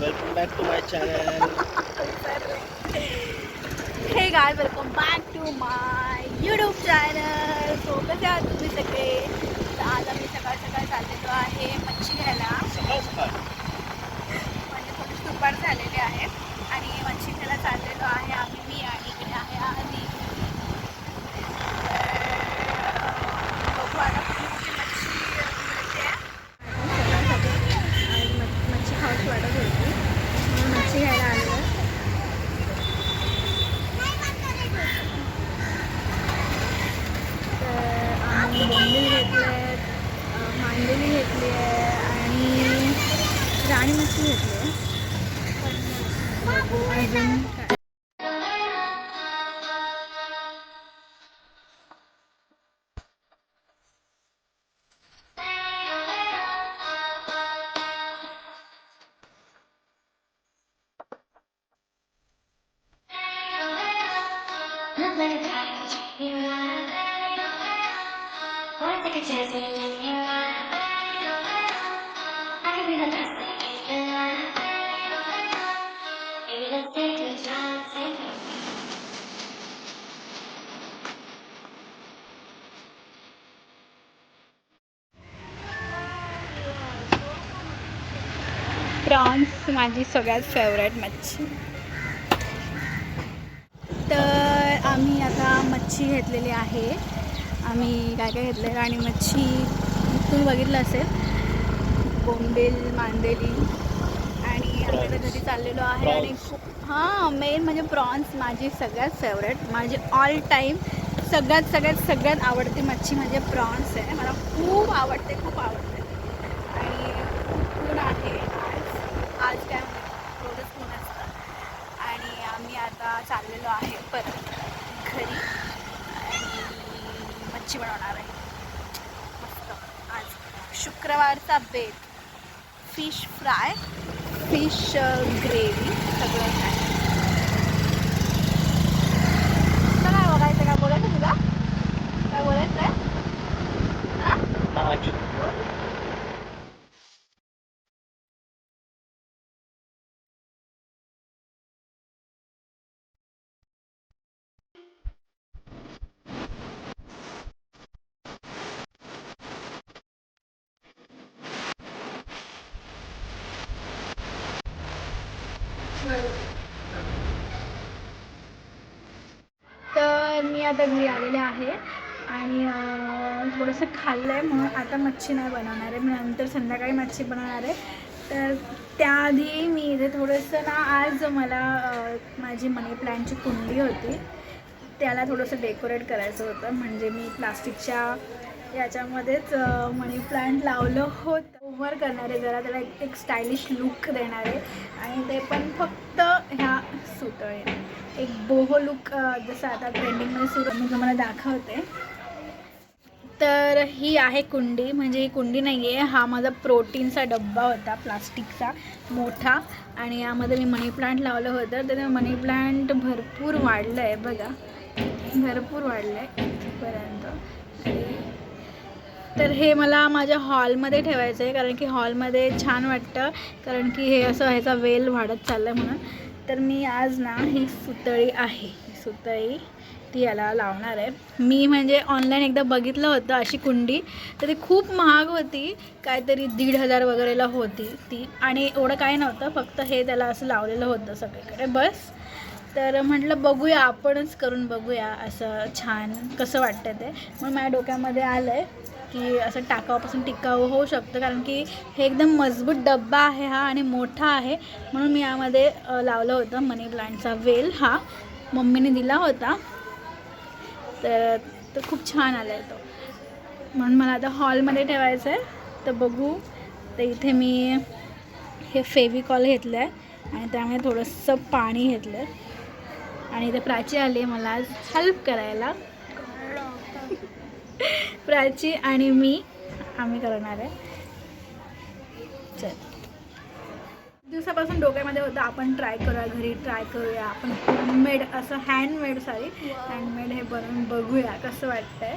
Welcome back to my channel hey guys welcome back to my YouTube channel so कसे आहात तुम्ही सगळे? तर आज आम्ही सकाळ सकाळ चाललेलो आहे मच्छी घ्यायला. सकाळ सकाळ. म्हणजे थोडी दुपार झालेली आहे. आणि मच्छी घ्यायला चाललेलो आहे प्रॉन्स माझी सगळ्यात फेवरेट मच्छी. आम्ही आता मच्छी घेतलेली आहे. आम्ही काय काय घेतलं राणी मच्छी. तुम्ही बघितलं असेल. बोंबील मांदेली. आणि आम्ही घरी चाललेलो आहे आणि खूप हां मेन म्हणजे प्रॉन्स माझी सगळ्यात फेवरेट माझी ऑल टाईम सगळ्यात सगळ्यात सगळ्यात आवडती मच्छी म्हणजे प्रॉन्स आहे. मला खूप आवडते खूप आवडते. आणि ऊन आहे? आज आज काय रोजच असतं? आणि आम्ही आता चाललेलो आहे परत घरी आणि मच्छी बनवणार आहे? मस्त. आज शुक्रवारचा बेत. फिश फ्राय फिश ग्रेव्ही सगळं काय तुला काय बघायचं काय बोलायचं तुला? काय बोलायचं आहे तर मी आता घरी आलेले आहे आणि थोडंसं खाल्लं आहे म्हणून आता मच्छी नाही बनवणार आहे. मी नंतर संध्याकाळी मच्छी बनवणार आहे. तर त्याआधी मी इथे थोडंसं ना आज मला माझी मनी प्लॅनची कुंडी होती. त्याला थोडंसं डेकोरेट करायचं होतं. म्हणजे मी प्लास्टिकच्या याच्यामध्येच मनी प्लांट लावलं होतं. ओव्हर करणार आहे जरा त्याला एक एक स्टायलिश लुक देणार. आहे आणि ते पण फक्त ह्या सुतळे. एक बोहो लुक जसं आता ट्रेंडिंगमध्ये सुरू मी तुम्हाला दाखवते. तर ही आहे कुंडी. म्हणजे ही कुंडी नाही आहे हा माझा प्रोटीनचा डब्बा होता प्लास्टिकचा. मोठा. आणि यामध्ये मी मनी प्लांट लावलं होतं. तर मनी प्लांट भरपूर वाढलं आहे बघा. भरपूर वाढलं आहे इथपर्यंत. आणि तर हे मला माझ्या हॉलमध्ये ठेवायचं आहे कारण की हॉलमध्ये छान वाटतं कारण की हे असं ह्याचा वेल वाढत चाललं आहे म्हणून. तर मी आज ना ही सुतळी आहे सुतळी ती याला लावणार आहे. मी म्हणजे ऑनलाईन एकदा बघितलं होतं अशी कुंडी तर ती खूप महाग होती काहीतरी दीड हजार वगैरेला होती ती. आणि एवढं काय नव्हतं फक्त हे त्याला असं लावलेलं होतं सगळीकडे बस. तर म्हटलं बघूया आपणच करून बघूया असं छान कसं वाटतं ते. मग माझ्या डोक्यामध्ये आलं आहे की असं टाकावापासून टिकाऊ होऊ शकतं कारण की हे एकदम मजबूत डब्बा आहे हा आणि मोठा आहे. म्हणून मी यामध्ये लावलं होतं मनी प्लांटचा वेल हा. मम्मीने दिला होता. तर तो खूप छान आला आहे तो. म्हणून मला आता हॉलमध्ये ठेवायचं आहे. तर बघू. तर इथे मी हे फेविकॉल घेतलं आहे आणि त्यामुळे थोडंसं पाणी घेतलं आहे आणि इथे प्राची आली आहे मला आज हेल्प करायला. प्राची आणि मी आम्ही करणार आहे. चल. दिवसापासून डोक्यामध्ये होतं आपण ट्राय करूया घरी ट्राय करूया आपण होममेड असं हँडमेड सॉरी हँडमेड हे बनवून बघूया कसं वाटतंय.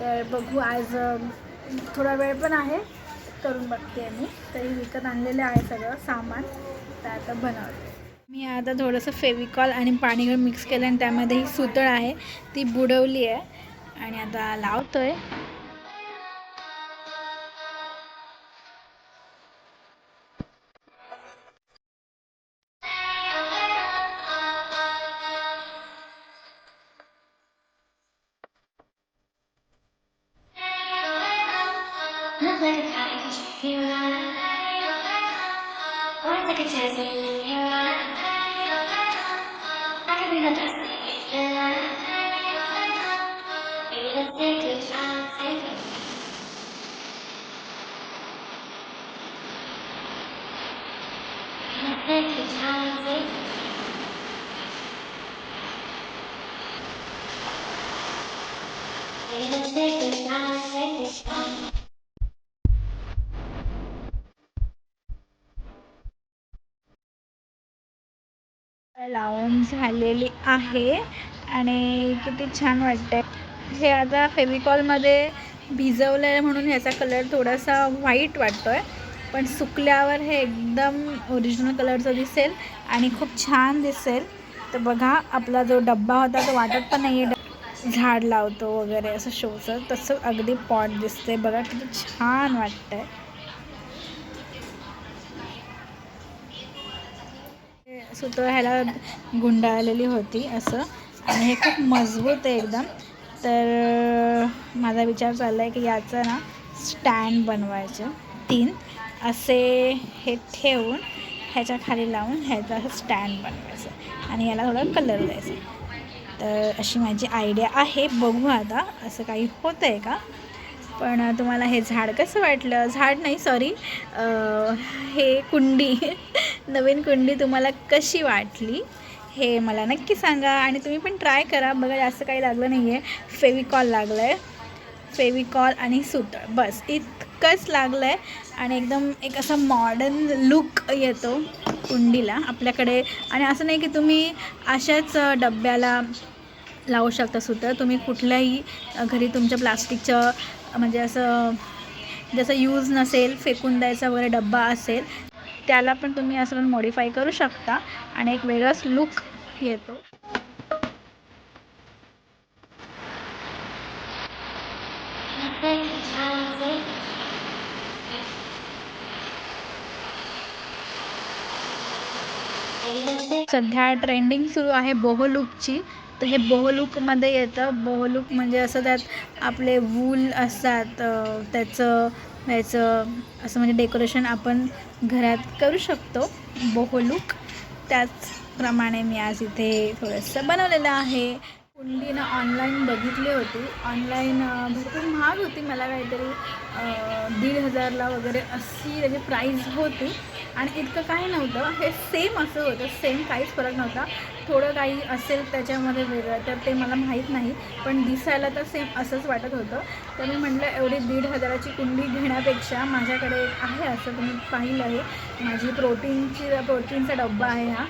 तर बघू आज थोडा वेळ पण आहे करून बघते मी. तरी विकत आणलेलं आहे सगळं सामान तर आता बनवते. मी आता थोडंसं फेविकॉल आणि पाणी मिक्स केलं आणि त्यामध्ये ही सुतळ आहे ती बुडवली आहे. आणि आता लावतोय I can be the best a लावून झालेली आहे आणि किती छान वाटतंय. हे आता फेविकॉलमध्ये भिजवलं आहे म्हणून ह्याचा कलर थोडासा व्हाईट वाटतोय. पण सुकल्यावर हे एकदम ओरिजिनल कलरचं दिसेल आणि खूप छान दिसेल. तर बघा आपला जो डब्बा होता तो वाटत पण नाही आहे झाड लावतो वगैरे असं शोचं. तसं अगदी पॉट दिसते बघा किती छान वाटतंय. सुत ह्याला गुंडाळलेली होती असं. आणि हे खूप मजबूत आहे एकदम. तर माझा विचार चालला आहे की याचं ना स्टँड बनवायचं. तीन. असे हे ठेवून ह्याच्या खाली लावून ह्याचा असं स्टँड बनवायचं आणि याला थोडा कलर द्यायचा. तर अशी माझी आयडिया आहे. बघू आता असं काही होतं आहे का? पण तुम्हाला हे झाड कसं वाटलं? झाड नाही सॉरी हे कुंडी नवीन कुंडी तुम्हाला कशी वाटली हे मला नक्की सांगा आणि तुम्ही पण ट्राय करा. बघा जास्त काही लागलं नाही आहे फेविकॉल लागलं आहे फेविकॉल आणि सुतळ बस इतकंच लागलं आहे आणि एकदम एक असा मॉडर्न लुक येतो कुंडीला आपल्याकडे. आणि असं नाही की तुम्ही अशाच डब्याला लावू शकता सुतळ तुम्ही कुठल्याही घरी तुमच्या प्लास्टिकचं म्हणजे असं जसं यूज नसेल फेकून द्यायचा वगैरे डब्बा असेल त्याला पण तुम्ही असं मॉडीफाय करू शकता. आणि एक वेगळाच लुक येतो. सध्या ट्रेंडिंग सुरू आहे बोहो लुकची तर हे बोहो लुकमध्ये येतं. बोहो लुक म्हणजे असं त्यात आपले वूल असतात त्याचं त्याचं याचं असं म्हणजे डेकोरेशन आपण घरात करू शकतो. बोहो लुक त्याचप्रमाणे मी आज इथे थोडंसं बनवलेलं आहे. कुंडीनं ऑनलाईन बघितली होती. ऑनलाईन भरपूर महाग होती. मला काहीतरी दीड हजारला वगैरे अशी त्याची प्राईस होती. आणि इतकं काही नव्हतं. हे सेम असं होतं. सेम काहीच फरक नव्हता. थोडं काही असेल त्याच्यामध्ये वेगळं तर ते मला माहीत नाही. पण दिसायला तर सेम असंच वाटत होतं. तर मी म्हटलं एवढी दीड हजाराची कुंडी घेण्यापेक्षा माझ्याकडे एक आहे असं तुम्ही पाहिलं आहे. माझी प्रोटीनची प्रोटीनचा डब्बा आहे हा.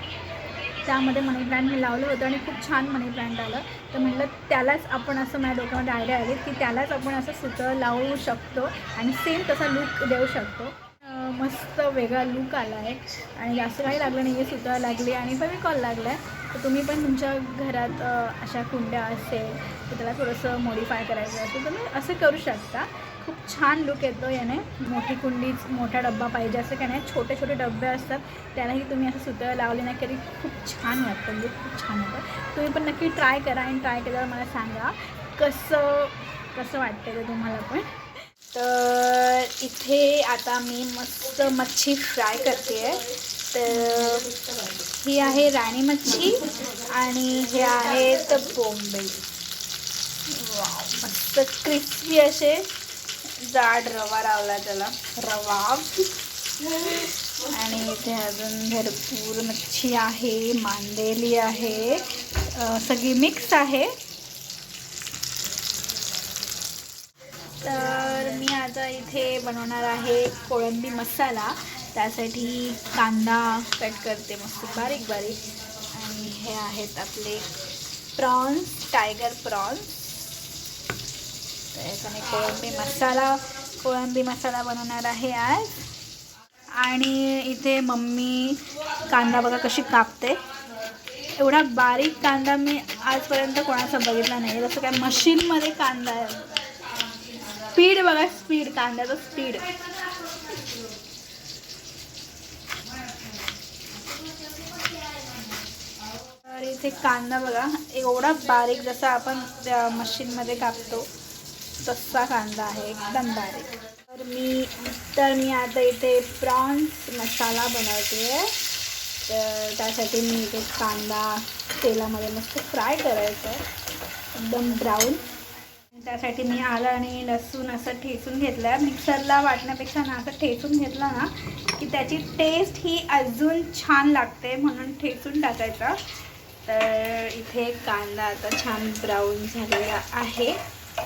त्यामध्ये मनी प्लांट मी लावलं होतं आणि खूप छान मनी प्लॅन्ट आलं. तर म्हटलं त्यालाच आपण असं माझ्या डोक्यामध्ये आयडिया आली की त्यालाच आपण असं सुतं लावू शकतो आणि सेम तसा लुक देऊ शकतो. मस्त वेगळा लुक आला आहे आणि जास्त काही लागलं नाही आहे सुद्धा लागली आणि फेविकॉल लागला आहे तर तुम्ही पण तुमच्या घरात अशा कुंड्या असेल तर त्याला थोडंसं मॉडिफाय करायचं असेल तर तुम्ही असं करू शकता. खूप छान लुक येतो याने. मोठी कुंडीच मोठा डब्बा पाहिजे असं काय नाही. छोटे छोटे डब्बे असतात. त्यालाही तुम्ही असं सुतं लावले नाही तरी खूप छान वाटतं. लुक खूप छान येतं. तुम्ही पण नक्की ट्राय करा आणि ट्राय केल्यावर मला सांगा कसं कसं वाटतं ते तुम्हाला पण. तर इथे आता मी मस्त मच्छी फ्राय करते आहे. तर ही आहे राणी मच्छी आणि हे आहेत बोंबे मस्त क्रिस्पी असे. जाड रवा लावला त्याला. रवा. आणि इथे अजून भरपूर मच्छी आहे मांदेली आहे. सगळी मिक्स आहे. तर मी आता इथे बनवणार आहे कोळंबी मसाला. त्यासाठी कांदा कट करते मस्त बारीक बारीक. आणि हे आहेत आपले प्रॉन्स टायगर प्रॉन्स तर याचा मी कोळंबी मसाला कोळंबी मसाला बनवणार आहे आज. आणि इथे मम्मी कांदा बघा कशी कापते. एवढा बारीक कांदा मी आजपर्यंत कोणाचा बघितला नाही जसं काय मशीनमध्ये कांदा आहे. स्पीड बघा स्पीड कांद्याचं स्पीड. तर इथे कांदा बघा एवढा बारीक जसा आपण त्या मशीनमध्ये कापतो तसा कांदा आहे एकदम बारीक. तर मी तर मी आता इथे प्रॉन्स मसाला बनवते. तर त्यासाठी मी इथे कांदा तेलामध्ये मस्त फ्राय करायचं. आहे एकदम ब्राऊन. त्यासाठी मी आलं आणि लसूण असं ठेचून घेतलं आहे मिक्सरला वाटण्यापेक्षा ना असं ठेचून घेतलं ना की त्याची टेस्ट ही अजून छान लागते म्हणून ठेचून टाकायचं. तर इथे कांदा आता छान ब्राऊन झालेला आहे.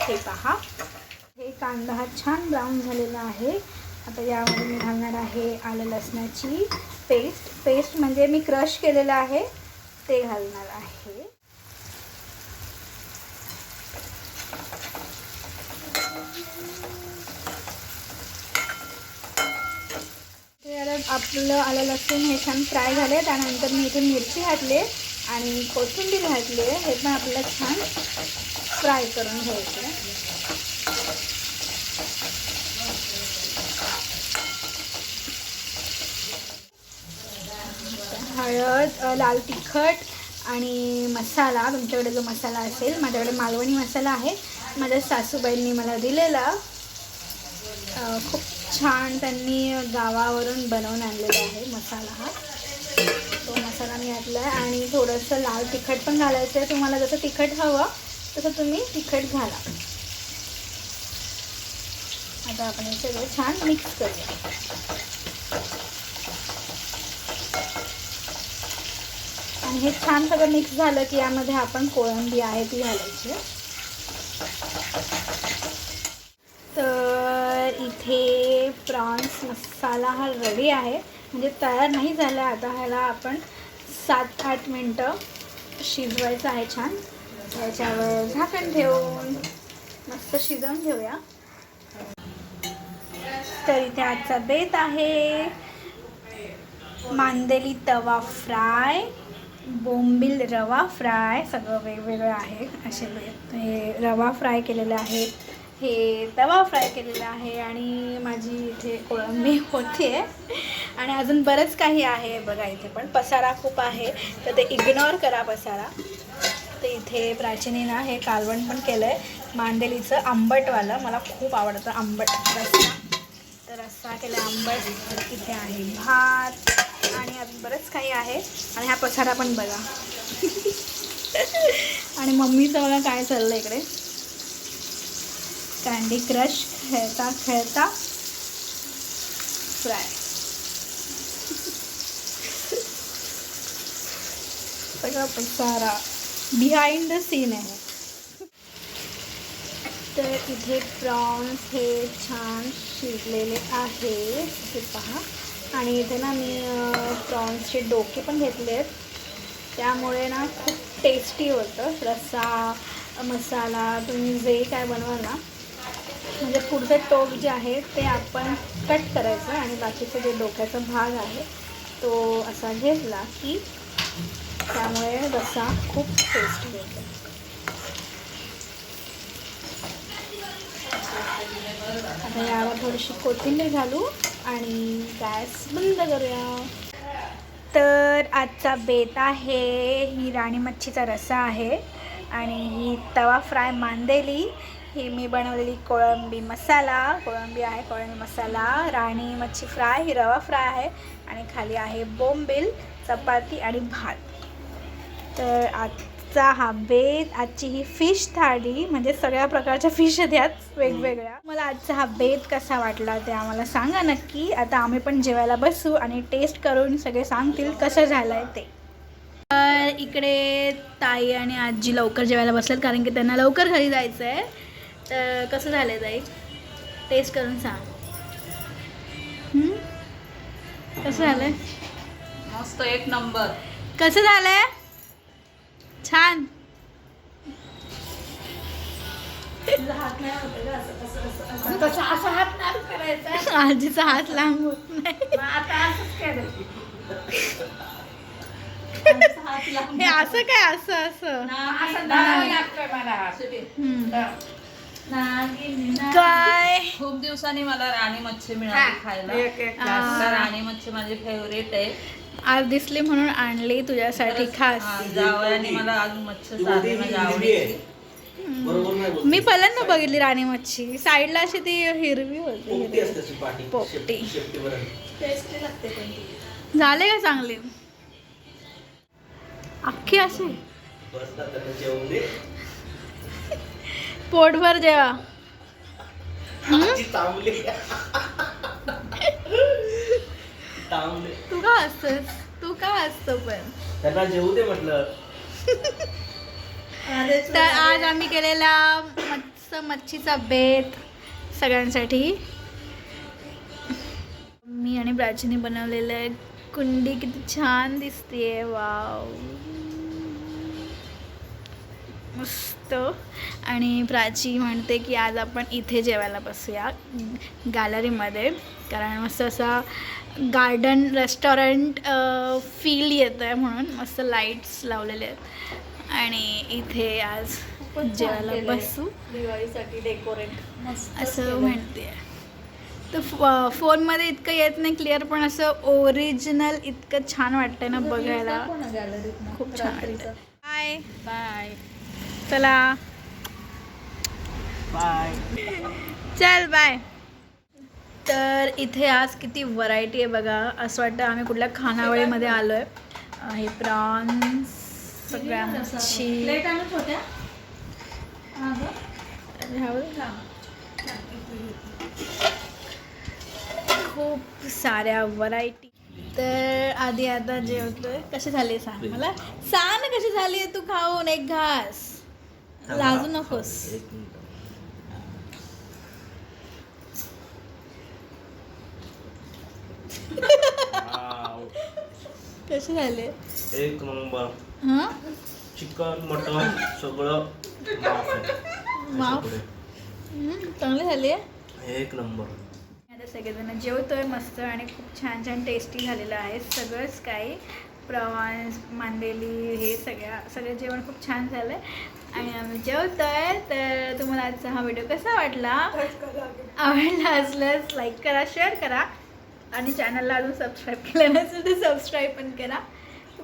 हे पहा. हे कांदा हा छान ब्राऊन झालेला आहे. आता यामध्ये मी घालणार आहे आलं लसणाची पेस्ट पेस्ट म्हणजे मी क्रश केलेलं आहे. ते घालणार आहे तर आपलं आलं लसूण हे छान फ्राय झाले. त्यानंतर मी इथे मिरची घातली आणि कोथिंबीर घातली. हे पण आपल्याला छान फ्राय करून घ्यायचं हळद लाल तिखट आणि मसाला. तुमच्याकडे जो मसाला असेल माझ्याकडे मालवणी मसाला आहे. माझ्या सासूबाईंनी मला दिलेला. खूप छान त्यांनी गावावरून बनवून आणलेला आहे मसाला हा. तो मसाला मी घातला आहे आणि थोडंसं लाल तिखट पण घालायचं आहे. तुम्हाला जसं तिखट हवं तसं तुम्ही तिखट घाला. आता आपण हे सगळं छान मिक्स करूया. आणि हे छान सगळं मिक्स झालं की यामध्ये आपण कोळंबी आहे ती घालायची. तर इथे प्रॉन्स मसाला हा रेडी आहे. म्हणजे तयार नाही झाला आता ह्याला आपण सात आठ मिनटं शिजवायचं आहे छान. त्याच्यावर झाकण ठेवून मस्त शिजवून घेऊया. तर इथे आजचा बेत आहे. मांदेली तवा फ्राय बोंबील रवा फ्राय सगळं वेगवेगळं आहे. असे हे रवा फ्राय केलेले आहेत. हे तवा फ्राय केलेला आहे आणि माझी इथे कोळंबी होती आहे. आणि अजून बरंच काही आहे बघा इथे पण. पसारा खूप आहे. तर ते इग्नोर करा पसारा. तर इथे प्राचीने हे कालवण पण केलं आहे मांदेलीचं आंबटवालं. मला खूप आवडतं आंबट. रस्सा. तर रस्सा केला आंबट. इथे आहे भात. आणि अजून बरंच काही आहे. आणि हा पसारा पण बघा. आणि मम्मीचं बघा काय चाललं इकडे. कँडी क्रश खेळता खेळता. फ्राय सगळा पसारा बिहाइंड द सीन आहे. तर इथे प्रॉन्स हे छान शिजलेले आहे हे पहा. आणि इथे ना मी प्रॉन्सचे डोके पण घेतले आहेत त्यामुळे ना खूप टेस्टी होतं. रस्सा मसाला तुम्ही जे काय बनवाल ना म्हणजे पुढचे टोक जे आहे ते आपण कट करायचं आणि बाकीचं जे डोक्याचा भाग आहे तो असा घेतला की त्यामुळे रसा खूप टेस्टी होतो आता यावर थोडीशी कोथिंबीर घालू आणि गॅस बंद करूया. तर आजचा बेत आहे ही राणी मच्छीचा रसा आहे आणि ही तवा फ्राय मांदेली. ही मी बनवलेली कोळंबी मसाला. कोळंबी आहे कोळंबी मसाला राणी मच्छी फ्राय ही रवा फ्राय आहे आणि खाली आहे बोंबील चपाती आणि भात. तर आजचा हा बेत आजची ही फिश थाळी म्हणजे सगळ्या प्रकारच्या फिश द्यात वेगवेगळ्या. मला आजचा हा बेत कसा वाटला ते आम्हाला सांगा नक्की. आता आम्ही पण जेवायला बसू आणि टेस्ट करून सगळे सांगतील कसं झालं आहे ते. तर इकडे ताई आणि आजी लवकर जेवायला बसलेत कारण की त्यांना लवकर घरी जायचं आहे तर कसं झालं आहे ताई टेस्ट करून सांग. हम्म? कसं झालं आहे मस्त एक नंबर. कसं झालंय? छान. तसं असा हात नाही करायचा. आजीचा हात लांब होत नाही हे असं काय असं असं? काय? खूप दिवसांनी मला राणी मच्छी मिळाली खायला. राणी मच्छी माझी फेवरेट आहे. आज दिसली म्हणून आणली तुझ्यासाठी खास. हा, जावयाने मला आज मच्छी माझ्या आवडीची. नाही बोलत. मी पहिल्यांदा बघितली राणी मच्छी. साईडला अशी ती हिरवी होती. पोपटी. झाले का चांगली? अख्खी अशी? पोटभर जेवा. तू का असतोस तू का असतो पण? त्यांना जेवू दे म्हटलं. तर आज आम्ही केलेला मस्त मच्छीचा बेत सगळ्यांसाठी. मी आणि प्राचीने बनवलेलं कुंडी किती छान दिसतेय वाव. मस्त. आणि प्राची म्हणते की आज आपण इथे जेवायला बसूया गॅलरीमध्ये. कारण मस्त असा गार्डन रेस्टॉरंट फील येतं आहे म्हणून मस्त लाईट्स लावलेले आहेत. आणि इथे आज जेवायला बसू. दिवाळीसाठी डेकोरेट मस्त असं म्हणते. तर फ- फोनमध्ये इतकं येत नाही क्लिअर पण असं ओरिजिनल इतकं छान वाटतंय ना बघायला. खूप छान वाटतं बाय बाय चला. बाय चल बाय तर इथे आज किती व्हरायटी आहे बघा. असं वाटतं आम्ही कुठल्या खानावळीमध्ये आलो आहे हे प्रॉन्स सगळ्या मच्छी खूप साऱ्या व्हरायटी तर आधी आता जेवतोय. कसे झाले सांग मला? सांग कशी झाली आहे तू खाऊन एक घास. लाजू नकोस. कसे झाले? एक नंबर. हां? चिकन मटन सगळं माफ आहे. माफ? पुढे. हम्म, चांगले झाले? एक नंबर. आता सगळेजण जेवतोय मस्त आणि खूप छान छान टेस्टी झालेलं आहे. सगळंच काही प्रवास मांडेली हे सगळ्या सगळं जेवण खूप छान झालं आहे आणि आम्ही जेवतोय. तर तुम्हाला आजचा हा व्हिडिओ कसा वाटला? आवडला असल्यास लाईक करा शेअर करा. आणि चॅनलला अजून सबस्क्राईब केलं नसेल तर सबस्क्राईब पण करा.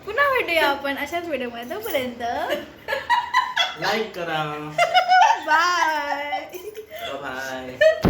पुन्हा भेटूया आपण अशाच व्हिडिओमध्ये तोपर्यंत लाईक करा. Bye bye